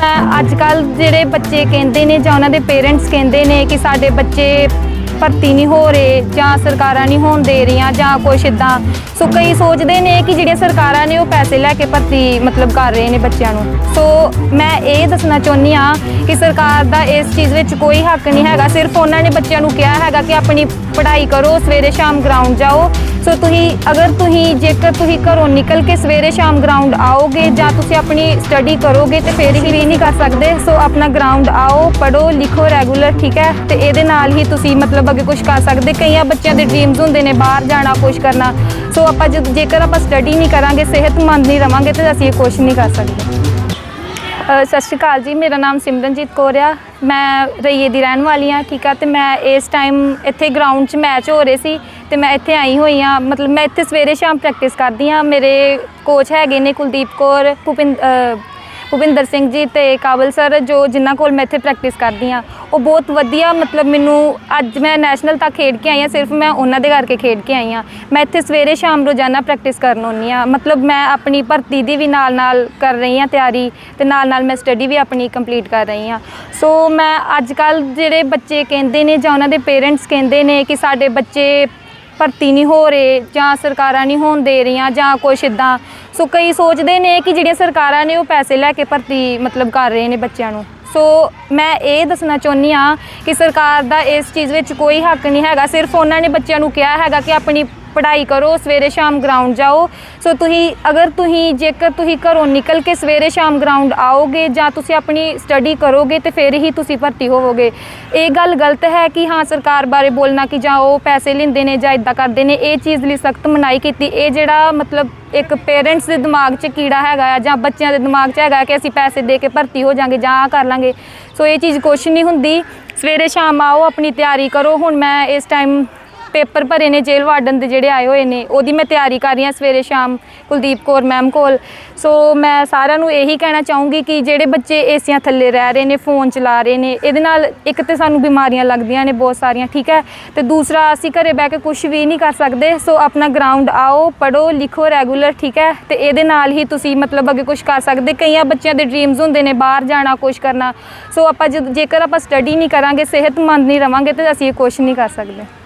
ਮੈਂ ਅੱਜ ਕੱਲ ਜਿਹੜੇ ਬੱਚੇ ਕਹਿੰਦੇ ਨੇ ਜਾਂ ਉਹਨਾਂ ਦੇ ਪੇਰੈਂਟਸ ਕਹਿੰਦੇ ਨੇ ਕਿ ਸਾਡੇ ਬੱਚੇ ਭਰਤੀ ਨਹੀਂ ਹੋ ਰਹੇ ਜਾਂ ਸਰਕਾਰਾਂ ਨਹੀਂ ਹੋਣ ਦੇ ਰਹੀਆਂ ਜਾਂ ਕੁਛ ਇਦਾਂ, ਸੋ ਕਈ ਸੋਚਦੇ ਨੇ ਕਿ ਜਿਹੜੀਆਂ ਸਰਕਾਰਾਂ ਨੇ ਉਹ ਪੈਸੇ ਲੈ ਕੇ ਭਰਤੀ ਮਤਲਬ ਕਰ ਰਹੇ ਨੇ ਬੱਚਿਆਂ ਨੂੰ। ਸੋ ਮੈਂ ਇਹ ਦੱਸਣਾ ਚਾਹੁੰਦੀ ਆ ਕਿ ਸਰਕਾਰ ਦਾ ਇਸ ਚੀਜ਼ ਵਿੱਚ ਕੋਈ ਹੱਕ ਨਹੀਂ ਹੈਗਾ। ਸਿਰਫ ਉਹਨਾਂ ਨੇ ਬੱਚਿਆਂ ਨੂੰ ਕਿਹਾ ਹੈਗਾ ਕਿ ਆਪਣੀ ਪੜ੍ਹਾਈ ਕਰੋ, ਸਵੇਰੇ ਸ਼ਾਮ ਗਰਾਊਂਡ ਜਾਓ। ਸੋ ਤੁਸੀਂ, ਅਗਰ ਤੁਸੀਂ, ਜੇਕਰ ਤੁਸੀਂ ਘਰੋਂ ਨਿਕਲ ਕੇ ਸਵੇਰੇ ਸ਼ਾਮ ਗਰਾਊਂਡ ਆਓਗੇ ਜਾਂ ਤੁਸੀਂ ਆਪਣੀ ਸਟੱਡੀ ਕਰੋਗੇ ਤੇ ਫਿਰ ਹੀ ਨਹੀਂ ਕਰ ਸਕਦੇ। ਸੋ ਆਪਣਾ ਗਰਾਊਂਡ ਆਓ ਪੜੋ ਲਿਖੋ ਰੈਗੂਲਰ ਠੀਕ ਹੈ? ਤੇ ਇਹਦੇ ਨਾਲ ਹੀ ਤੁਸੀਂ ਮਤਲਬ ਅੱਗੇ ਕੁਝ ਕਰ ਸਕਦੇ। ਕਈਆਂ ਬੱਚਿਆਂ ਦੇ ਡ੍ਰੀਮਸ ਹੁੰਦੇ ਨੇ ਬਾਹਰ ਜਾਣਾ ਕੁਝ ਕਰਨਾ। ਸੋ ਆਪਾਂ ਜਦ, ਜੇਕਰ ਆਪਾਂ ਸਟੱਡੀ ਨਹੀਂ ਕਰਾਂਗੇ, ਸਿਹਤਮੰਦ ਨਹੀਂ ਰਵਾਂਗੇ ਤੇ ਅਸੀਂ ਕੁਝ ਨਹੀਂ ਕਰ ਸਕਦੇ। ਸਤਿ ਸ਼੍ਰੀ ਅਕਾਲ ਜੀ, ਮੇਰਾ ਨਾਮ ਸਿਮਰਨਜੀਤ ਕੌਰ ਆ। ਮੈਂ ਰਈਏ ਦੀ ਰਹਿਣ ਵਾਲੀ ਆ ਠੀਕ ਆ? ਤੇ ਮੈਂ ਇਸ ਟਾਈਮ ਇੱਥੇ ਗਰਾਊਂਡ 'ਚ ਮੈਚ ਹੋ ਰਹੇ ਸੀ, ਤੇ ਮੈਂ ਇੱਥੇ ਆਈ ਹੋਈ ਆ ਮਤਲਬ ਮੈਂ ਇੱਥੇ ਸਵੇਰੇ ਸ਼ਾਮ ਪ੍ਰੈਕਟਿਸ ਕਰਦੀ ਆ ਮੇਰੇ ਕੋਚ ਹੈਗੇ ਨੇ ਕੁਲਦੀਪ ਕੌਰ ਭੁਪਿੰਦ ਭੁਪਿੰਦਰ ਸਿੰਘ ਜੀ ਤੇ ਕਾਬਲ ਸਰ ਜੋ ਜਿਨ੍ਹਾਂ ਕੋਲ ਮੈਂ ਇੱਥੇ ਪ੍ਰੈਕਟਿਸ ਕਰਦੀ ਆ ਉਹ ਬਹੁਤ ਵਧੀਆ ਮਤਲਬ ਮੈਨੂੰ ਅੱਜ ਮੈਂ ਨੈਸ਼ਨਲ ਤੱਕ ਖੇਡ ਕੇ ਆਈ ਆ ਸਿਰਫ ਮੈਂ ਉਹਨਾਂ ਦੇ ਕਰਕੇ ਖੇਡ ਕੇ ਆਈ ਆ ਮੈਂ ਇੱਥੇ ਸਵੇਰੇ ਸ਼ਾਮ ਰੋਜ਼ਾਨਾ ਪ੍ਰੈਕਟਿਸ ਕਰਨ ਆਉਂਦੀ ਆ ਮਤਲਬ ਮੈਂ ਆਪਣੀ ਭਰਤੀ ਦੀ ਵੀ ਨਾਲ ਨਾਲ ਕਰ ਰਹੀ ਆ ਤਿਆਰੀ ਤੇ ਨਾਲ ਨਾਲ ਮੈਂ ਸਟੱਡੀ ਵੀ ਆਪਣੀ ਕੰਪਲੀਟ ਕਰ ਰਹੀ ਆ ਸੋ ਮੈਂ ਅੱਜ ਕੱਲ ਜਿਹੜੇ ਬੱਚੇ ਕਹਿੰਦੇ ਨੇ ਜਾਂ ਉਹਨਾਂ ਦੇ ਪੇਰੈਂਟਸ ਕਹਿੰਦੇ ਨੇ ਕਿ ਸਾਡੇ ਬੱਚੇ ਭਰਤੀ ਨਹੀਂ ਹੋ ਰਹੇ ਜਾਂ ਸਰਕਾਰਾਂ ਨਹੀਂ ਹੋਣ ਦੇ ਰਹੀਆਂ ਜਾਂ ਕੁਛ ਇਦਾਂ ਸੋ ਕਈ ਸੋਚਦੇ ਨੇ ਕਿ ਜਿਹੜੀਆਂ ਸਰਕਾਰਾਂ ਨੇ ਉਹ ਪੈਸੇ ਲੈ ਕੇ ਭਰਤੀ ਮਤਲਬ ਕਰ ਰਹੇ ਨੇ ਬੱਚਿਆਂ ਨੂੰ। ਸੋ ਮੈਂ ਇਹ ਦੱਸਣਾ ਚਾਹੁੰਦੀ ਆ ਕਿ ਸਰਕਾਰ ਦਾ ਇਸ ਚੀਜ਼ ਵਿੱਚ ਕੋਈ ਹੱਕ ਨਹੀਂ ਹੈਗਾ। ਸਿਰਫ ਉਹਨਾਂ ਨੇ ਬੱਚਿਆਂ ਨੂੰ ਕਿਹਾ ਹੈਗਾ ਕਿ ਆਪਣੀ ਪੜ੍ਹਾਈ ਕਰੋ, ਸਵੇਰੇ ਸ਼ਾਮ ਗਰਾਊਂਡ ਜਾਓ। ਸੋ ਤੁਸੀਂ, ਅਗਰ ਤੁਸੀਂ, ਜੇਕਰ ਤੁਸੀਂ ਘਰੋਂ ਨਿਕਲ ਕੇ ਸਵੇਰੇ ਸ਼ਾਮ ਗਰਾਊਂਡ ਆਓਗੇ ਜਾਂ ਤੁਸੀਂ ਆਪਣੀ ਸਟੱਡੀ ਕਰੋਗੇ ਤੇ ਫਿਰ ਹੀ ਤੁਸੀਂ ਭਰਤੀ ਹੋਵੋਗੇ। ਇਹ ਗੱਲ ਗਲਤ ਹੈ ਕਿ ਹਾਂ, ਸਰਕਾਰ ਬਾਰੇ ਬੋਲਣਾ ਕਿ ਜਾਂ ਉਹ ਪੈਸੇ ਲੈਂਦੇ ਨੇ ਜਾਂ ਇਦਾਂ ਕਰਦੇ ਨੇ, ਇਹ ਚੀਜ਼ ਲਈ ਸਖਤ ਮਨਾਈ ਕੀਤੀ। ਇਹ ਜਿਹੜਾ ਮਤਲਬ ਇੱਕ ਪੇਰੈਂਟਸ ਦੇ ਦਿਮਾਗ 'ਚ ਕੀੜਾ ਹੈਗਾ ਆ ਜਾਂ ਬੱਚਿਆਂ ਦੇ ਦਿਮਾਗ 'ਚ ਹੈਗਾ ਕਿ ਅਸੀਂ ਪੈਸੇ ਦੇ ਕੇ ਭਰਤੀ ਹੋ ਜਾਾਂਗੇ ਜਾਂ ਆਹ ਕਰ ਲਾਂਗੇ। ਸੋ ਇਹ ਚੀਜ਼ ਕੁਛ ਨਹੀਂ ਹੁੰਦੀ। ਸਵੇਰੇ ਸ਼ਾਮ ਆਓ, ਆਪਣੀ ਤਿਆਰੀ ਕਰੋ। ਹੁਣ ਮੈਂ ਇਸ ਟਾਈਮ ਪੇਪਰ ਭਰੇ ਨੇ ਜੇਲ੍ਹ ਵਾਰਡਨ ਦੇ ਜਿਹੜੇ ਆਏ ਹੋਏ ਨੇ, ਉਹਦੀ ਮੈਂ ਤਿਆਰੀ ਕਰ ਰਹੀ ਹਾਂ ਸਵੇਰੇ ਸ਼ਾਮ ਕੁਲਦੀਪ ਕੌਰ ਮੈਮ ਕੋਲ। ਸੋ ਮੈਂ ਸਾਰਿਆਂ ਨੂੰ ਇਹੀ ਕਹਿਣਾ ਚਾਹੂੰਗੀ ਕਿ ਜਿਹੜੇ ਬੱਚੇ ਏਸੀਆਂ ਥੱਲੇ ਰਹਿ ਰਹੇ ਨੇ, ਫੋਨ ਚਲਾ ਰਹੇ ਨੇ, ਇਹਦੇ ਨਾਲ ਇੱਕ ਤੇ ਸਾਨੂੰ ਬਿਮਾਰੀਆਂ ਲੱਗਦੀਆਂ ਨੇ ਬਹੁਤ ਸਾਰੀਆਂ, ਠੀਕ ਹੈ? ਤੇ ਦੂਸਰਾ, ਅਸੀਂ ਘਰੇ ਬਹਿ ਕੇ ਕੁਝ ਵੀ ਨਹੀਂ ਕਰ ਸਕਦੇ, ਸੋ ਆਪਣਾ ਗਰਾਊਂਡ ਆਓ ਪੜੋ ਲਿਖੋ ਰੈਗੂਲਰ ਠੀਕ ਹੈ? ਤੇ ਇਹਦੇ ਨਾਲ ਹੀ ਤੁਸੀਂ ਮਤਲਬ ਅੱਗੇ ਕੁਝ ਕਰ ਸਕਦੇ, ਕਈਆਂ ਬੱਚਿਆਂ ਦੇ ਡ੍ਰੀਮਸ ਹੁੰਦੇ ਨੇ, ਬਾਹਰ ਜਾਣਾ ਕੁਝ ਕਰਨਾ। ਸੋ ਆਪਾਂ ਜਦ- ਜੇਕਰ ਆਪਾਂ ਸਟੱਡੀ ਨਹੀਂ ਕਰਾਂਗੇ, ਸਿਹਤਮੰਦ ਨਹੀਂ ਰਵਾਂਗੇ, ਤੇ ਅਸੀਂ ਕੁਝ ਨਹੀਂ ਕਰ ਸਕਦੇ।